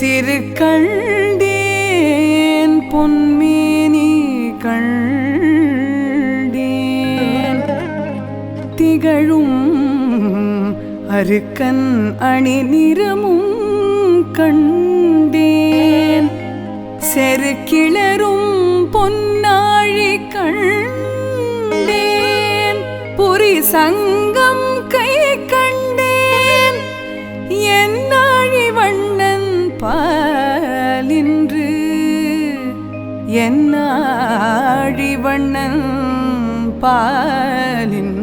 திருக்கண்டேன் பொன்மேனி கண்டேன். திகழும் அருக்கன் அணி நிறமும் கண்டேன். செருக்கிளரும் பொன்னாழி கண்டேன். புரி என்னாழி பாலின்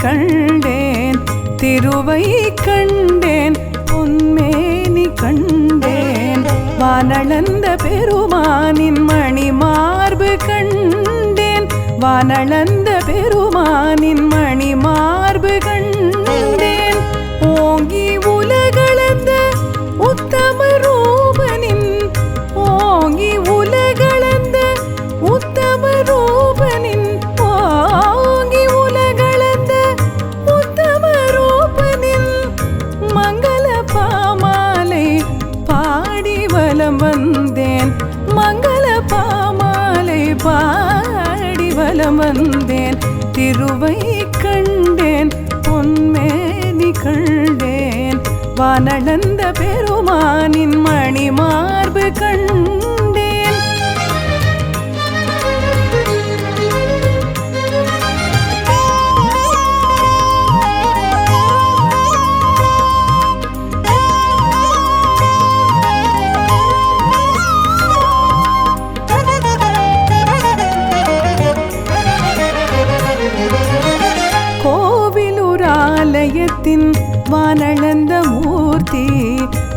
கண்டேன் திருவை கண்டேன் பொன்மேனி கண்டேன். வானளந்த பெருமானின் மணி மார்பு கண்டேன். வானளந்த பெருமானின் மணி திருவை கண்டேன் பொன்மேனி கண்டேன். வானளந்த பெருமானின் மணி மார்பு வானளந்த மூர்த்தி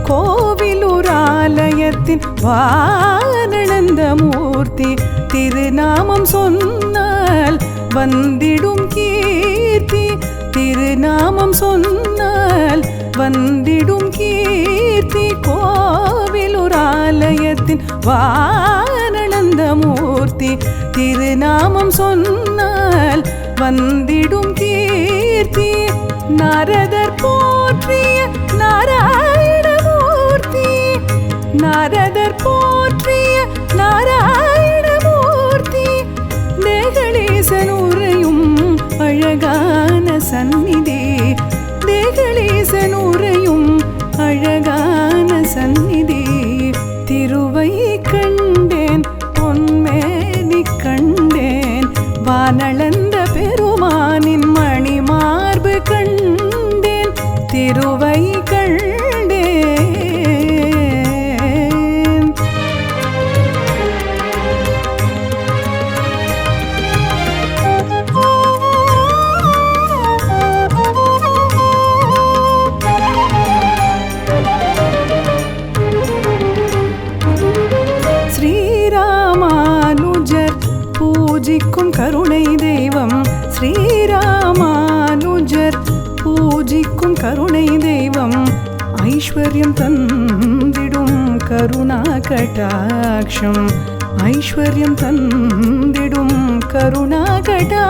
கோவிலூர் ஆலயத்தின் வானளந்த மூர்த்தி திருநாமம் சொன்னால் வந்திடும் கீர்த்தி திருநாமம் சொன்னால் வந்திடும் கீர்த்தி கோவிலூர் ஆலயத்தின் வானளந்த மூர்த்தி திருநாமம் சொன்னால் வந்திடும் கீர்த்தி நாரதர் போற்றிய நாராயணமூர்த்தி நாரதர் போற்றிய நாராயணமூர்த்தி தேகலேசனூரையும் அழகான சந்நிதி தேகலேசனூரையும் அழகான சந்நிதி. திருவை கண்டேன் பொன்மேனி கண்டேன் வானள பூஜிக்கும் கருணை தெய்வம். ஸ்ரீராமானுஜர் பூஜிக்கும் கருணை தெய்வம். ஐஸ்வர்யம் தந்திடும் கருணா கட்டாட்சம். ஐஸ்வர்யம் தந்திடும் கருணா கடாட்சம்